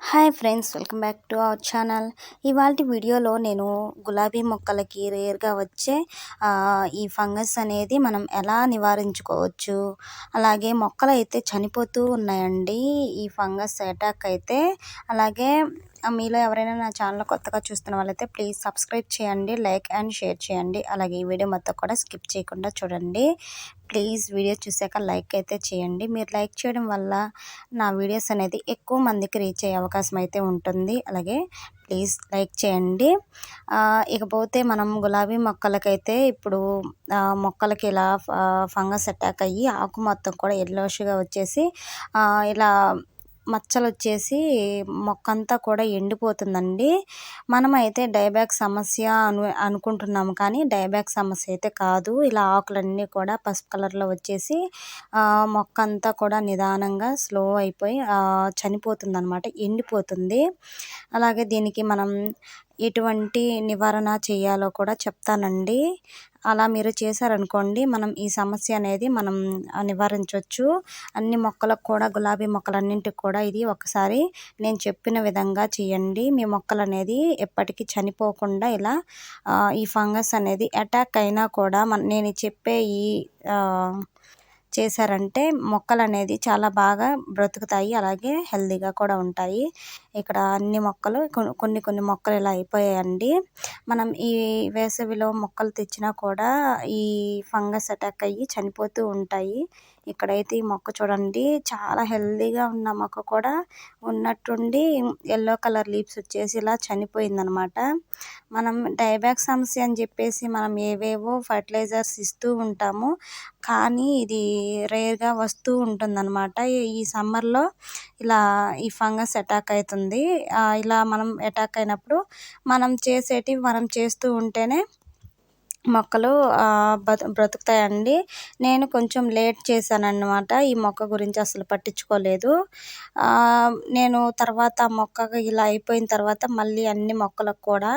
Hi friends welcome back to our channel. ఇవాళ వీడియోలో నేను గులాబీ మొక్కలకి రేర్గా వచ్చే ఈ ఫంగస్ అనేది మనం ఎలా నివారించుకోవచ్చు? అలాగే మొక్కలు అయితే చనిపోతూ ఉన్నాయండి. ఈ ఫంగస్ అటాక్ అయితే అలాగే మీలో ఎవరైనా నా ఛానల్ కొత్తగా చూస్తున్న వాళ్ళైతే ప్లీజ్ సబ్స్క్రైబ్ చేయండి లైక్ అండ్ షేర్ చేయండి. అలాగే ఈ వీడియో మొత్తం కూడా స్కిప్ చేయకుండా చూడండి. ప్లీజ్ వీడియో చూసాక లైక్ అయితే చేయండి. మీరు లైక్ చేయడం వల్ల నా వీడియోస్ అనేది ఎక్కువ మందికి రీచ్ అయ్యే అవకాశం అయితే ఉంటుంది. అలాగే ప్లీజ్ లైక్ చేయండి. ఇకపోతే మనం గులాబీ మొక్కలకైతే ఇప్పుడు మొక్కలకి ఇలా ఫంగస్ అటాక్ అయ్యి ఆకు మొత్తం కూడా ఎల్లోష్గా వచ్చేసి ఇలా మచ్చలు వచ్చేసి మొక్క అంతా కూడా ఎండిపోతుందండి. మనమైతే డైబ్యాక్ సమస్య అను అనుకుంటున్నాము కానీ డైబ్యాక్ సమస్య అయితే కాదు. ఇలా ఆకులన్నీ కూడా పసుపు కలర్లో వచ్చేసి మొక్క అంతా కూడా నిదానంగా స్లో అయిపోయి చనిపోతుంది అనమాట ఎండిపోతుంది. అలాగే దీనికి మనం ఎటువంటి నివారణ చేయాలో కూడా చెప్తానండి. అలా మీరు చేశారనుకోండి మనం ఈ సమస్య అనేది మనం నివారించవచ్చు అన్ని మొక్కలకు కూడా గులాబీ మొక్కలన్నింటికి కూడా ఇది ఒకసారి నేను చెప్పిన విధంగా చేయండి. మీ మొక్కలు అనేది ఎప్పటికీ చనిపోకుండా ఇలా ఈ ఫంగస్ అనేది అటాక్ అయినా కూడా మన నేను చెప్పే ఈ చేశారంటే మొక్కలు అనేది చాలా బాగా బ్రతుకుతాయి అలాగే హెల్తీగా కూడా ఉంటాయి. ఇక్కడ అన్ని మొక్కలు కొన్ని కొన్ని మొక్కలు ఇలా అయిపోయాయండి. మనం ఈ వేసవిలో మొక్కలు తెచ్చినా కూడా ఈ ఫంగస్ అటాక్ అయ్యి చనిపోతూ ఉంటాయి. ఇక్కడైతే ఈ మొక్క చూడండి చాలా హెల్దీగా ఉన్న మొక్క కూడా. ఉన్నట్టుండి ఎల్లో కలర్ లీవ్స్ వచ్చేసి ఇలా చనిపోయిందనమాట. మనం డైబ్యాక్ సమస్య అని చెప్పేసి మనం ఏవేవో ఫర్టిలైజర్స్ ఇస్తూ ఉంటాము. కానీ ఇది రేర్గా వస్తూ ఉంటుందన్నమాట ఈ సమ్మర్లో ఇలా ఈ ఫంగస్ అటాక్ అవుతుంది. ఇలా మనం అటాక్ అయినప్పుడు మనం చేసేటివి మనం చేస్తూ ఉంటేనే మొక్కలు బ్రతుకుతాయండి. నేను కొంచెం లేట్ చేశాను అన్నమాట ఈ మొక్క గురించి అసలు పట్టించుకోలేదు. నేను తర్వాత మొక్క ఇలా అయిపోయిన తర్వాత మళ్ళీ అన్ని మొక్కలకు కూడా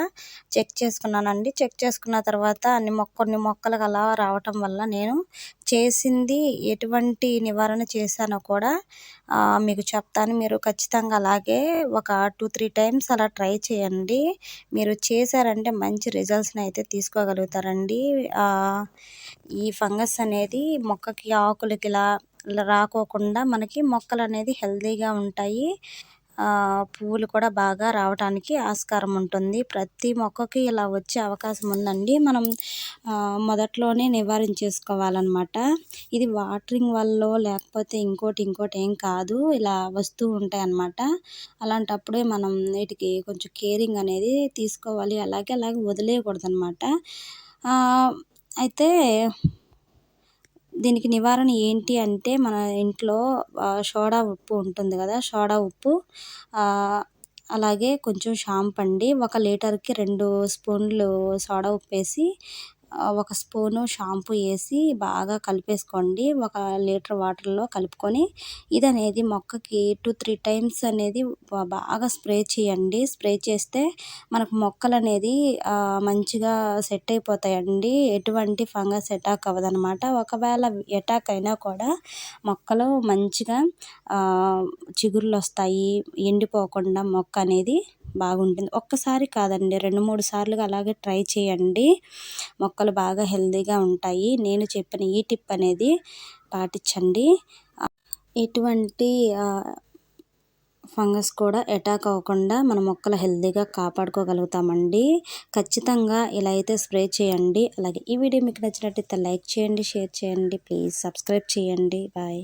చెక్ చేసుకున్నానండి. చెక్ చేసుకున్న తర్వాత అన్ని మొక్క కొన్ని మొక్కలకు అలా రావటం వల్ల నేను చేసింది ఎటువంటి నివారణ చేశానో కూడా మీకు చెప్తాను. మీరు ఖచ్చితంగా అలాగే ఒక టూ త్రీ టైమ్స్ అలా ట్రై చేయండి. మీరు చేశారంటే మంచి రిజల్ట్స్ని అయితే తీసుకోగలుగుతారండి. అండి ఈ ఫంగస్ అనేది మొక్కకి ఆకులకి ఇలా రాకోకుండా మనకి మొక్కలు అనేది హెల్తీగా ఉంటాయి. పువ్వులు కూడా బాగా రావడానికి ఆస్కారం ఉంటుంది. ప్రతి మొక్కకి ఇలా వచ్చే అవకాశం ఉందండి. మనం మొదట్లోనే నివారించేసుకోవాలన్నమాట. ఇది వాటరింగ్ వల్ల లేకపోతే ఇంకోటి ఇంకోటి ఏం కాదు. ఇలా వస్తూ ఉంటాయి అన్నమాట అలాంటప్పుడే మనం వీటికి కొంచెం కేరింగ్ అనేది తీసుకోవాలి. అలాగే అలాగే వదిలేయకూడదు అనమాట అయితే దీనికి నివారణ ఏంటి అంటే మన ఇంట్లో సోడా ఉప్పు ఉంటుంది కదా సోడా ఉప్పు అలాగే కొంచెం షాంప్ అండి ఒక లీటర్కి రెండు స్పూన్లు సోడా ఉప్పు వేసి ఒక స్పూను షాంపూ వేసి బాగా కలిపేసుకోండి. ఒక లీటర్ వాటర్లో కలుపుకొని ఇది అనేది మొక్కకి టూ త్రీ టైమ్స్ అనేది బాగా స్ప్రే చేయండి. స్ప్రే చేస్తే మనకు మొక్కలు అనేది మంచిగా సెట్ అయిపోతాయండి. ఎటువంటి ఫంగస్ అటాక్ అవ్వదనమాట ఒకవేళ అటాక్ అయినా కూడా మొక్కలు మంచిగా చిగుర్లు వస్తాయి ఎండిపోకుండా మొక్క అనేది బాగుంటుంది. ఒక్కసారి కాదండి రెండు మూడు సార్లుగా అలాగే ట్రై చేయండి. మొక్కలు బాగా హెల్దీగా ఉంటాయి. నేను చెప్పిన ఈ టిప్ అనేది పాటించండి. ఎటువంటి ఫంగస్ కూడా అటాక్ అవ్వకుండా మన మొక్కలు హెల్తీగా కాపాడుకోగలుగుతామండి. ఖచ్చితంగా ఇలా అయితే స్ప్రే చేయండి. అలాగే ఈ వీడియో మీకు నచ్చినట్టయితే లైక్ చేయండి షేర్ చేయండి. ప్లీజ్ సబ్స్క్రైబ్ చేయండి. బాయ్.